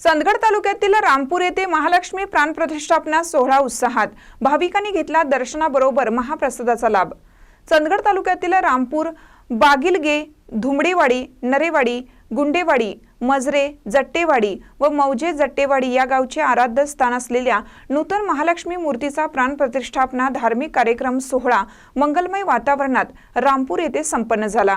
चंदगड तालुक्यातील रामपूर येथे महालक्ष्मी प्राण प्रतिष्ठापना सोहळा उत्साहात भाविकांनी घेतला दर्शनाबरोबर महाप्रसादाचा लाभ. चंदगड तालुक्यातील रामपूर बागिलगे धुमडेवाडी नरेवाडी गुंडेवाडी मजरे जट्टेवाडी व मौजे जट्टेवाडी या गावचे आराध्य स्थान असलेल्या नूतन महालक्ष्मी मूर्तीचा प्राण प्रतिष्ठापना धार्मिक कार्यक्रम सोहळा मंगलमय वातावरणात रामपूर येथे संपन्न झाला.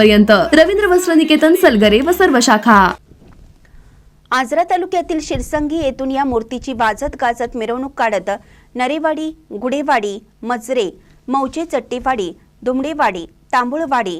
पर्यंत रवींद्र वस्त्र निकेतन सलगरे व सर्व शाखा. आजरा तालुक्यातील शिरसंगी येथून या मूर्तीची वाजत गाजत मिरवणूक काढत नरेवाडी गुडेवाडी मजरे मौजे चट्टेवाडी दुमडेवाडी तांबुळवाडी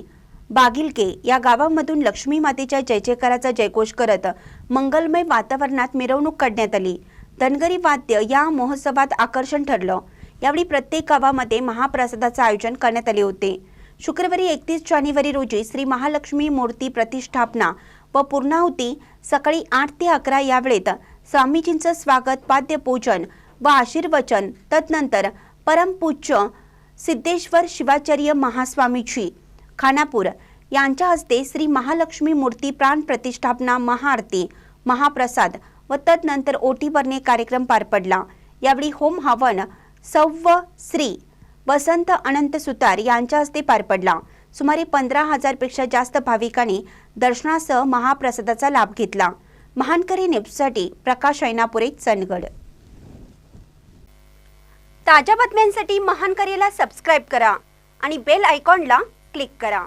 बागिलके या गावांमधून लक्ष्मी मातेच्या जय जयकाराचा जयघोष करत मंगलमय वातावरणात मिरवणूक काढण्यात आली. धनगरी वाद्य या महोत्सवात आकर्षण ठरलं. यावेळी प्रत्येक गावामध्ये महाप्रसादाचं आयोजन करण्यात आले होते. शुक्रवारी एकतीस जानेवारी रोजी श्री महालक्ष्मी मूर्ती प्रतिष्ठापना व पूर्णाहुती सकाळी आठ ते अकरा या वेळेत स्वामीजींचं स्वागत पाद्यपूजन व आशीर्वचन तदनंतर परमपूज्य सिद्धेश्वर शिवाचार्य महास्वामीजी खानापूर यांच्या हस्ते श्री महालक्ष्मी मूर्ती प्राण प्रतिष्ठापना महाआरती महाप्रसाद व तदनंतर ओटी भरणे कार्यक्रम पार पडला. यावेळी होम हवन सव्व श्री वसंत अनंत सुतार यांच्या हस्ते पार पडला. सुमारे पंधरा हजारपेक्षा जास्त भाविकांनी दर्शनासह महाप्रसादाचा लाभ घेतला. महानकरी न्यूजसाठी प्रकाश ऐनापुरे चंदगड. ताज्या बातम्यांसाठी महानकरीला सबस्क्राईब करा आणि बेल आयकॉनला क्लिक करा.